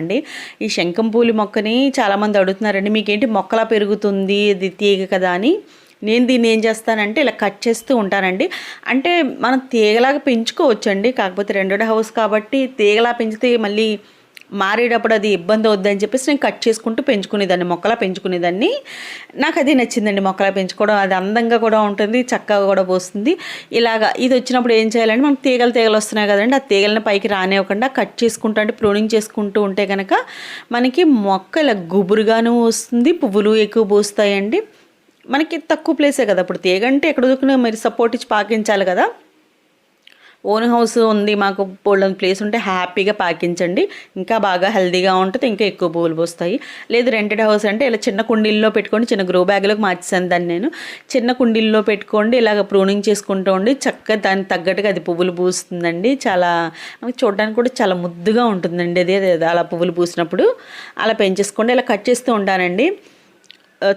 అండి. ఈ శంఖం పూలి మొక్కని చాలామంది అడుగుతున్నారండి మీకేంటి మొక్కలా పెరుగుతుంది ఇది తీగ కదా అని. నేను దీన్ని ఏం చేస్తానంటే ఇలా కట్ చేస్తూ ఉంటానండి. అంటే మనం తీగలాగా పెంచుకోవచ్చండి. కాకపోతే రెండో హౌస్ కాబట్టి తీగలా పెంచితే మళ్ళీ మారేటప్పుడు అది ఇబ్బంది అవుద్దని చెప్పేసి నేను కట్ చేసుకుంటూ పెంచుకునేదాన్ని మొక్కలా పెంచుకునేదాన్ని. నాకు అది నచ్చిందండి మొక్కలా పెంచుకోవడం. అది అందంగా కూడా ఉంటుంది చక్కగా కూడా పోస్తుంది. ఇలాగా ఇది వచ్చినప్పుడు ఏం చేయాలంటే మనం తీగలు తీగలు వస్తున్నాయి కదండి ఆ తీగలను పైకి రానివ్వకుండా కట్ చేసుకుంటూ అంటే ప్రూనింగ్ చేసుకుంటూ ఉంటే కనుక మనకి మొక్క ఇలా గుబురుగాను వస్తుంది పువ్వులు ఎక్కువ పూస్తాయండి. మనకి తక్కువ ప్లేసే కదా ఇప్పుడు తీగంటే ఎక్కడ దొరికినా మరి సపోర్ట్ ఇచ్చి పాకించాలి కదా. ఓన్ హౌస్ ఉంది మాకు బోల్డెన్ ప్లేస్ ఉంటే హ్యాపీగా పాకించండి. ఇంకా బాగా హెల్దీగా ఉంటుంది ఇంకా ఎక్కువ పువ్వులు పోస్తాయి. లేదు రెంటెడ్ హౌస్ అంటే ఇలా చిన్న కుండీల్లో పెట్టుకోండి చిన్న గ్రో బ్యాగ్లోకి మార్చేసాను దాన్ని నేను. చిన్న కుండీల్లో పెట్టుకోండి ఇలాగ ప్రూనింగ్ చేసుకుంటూ ఉండి చక్కగా దానికి తగ్గట్టుగా అది పువ్వులు పూస్తుందండి. చాలా మనకి చూడడానికి కూడా చాలా ముద్దుగా ఉంటుందండి అది అదే అలా పువ్వులు పూసినప్పుడు. అలా పెంచేసుకోండి ఇలా కట్ చేస్తూ ఉంటానండి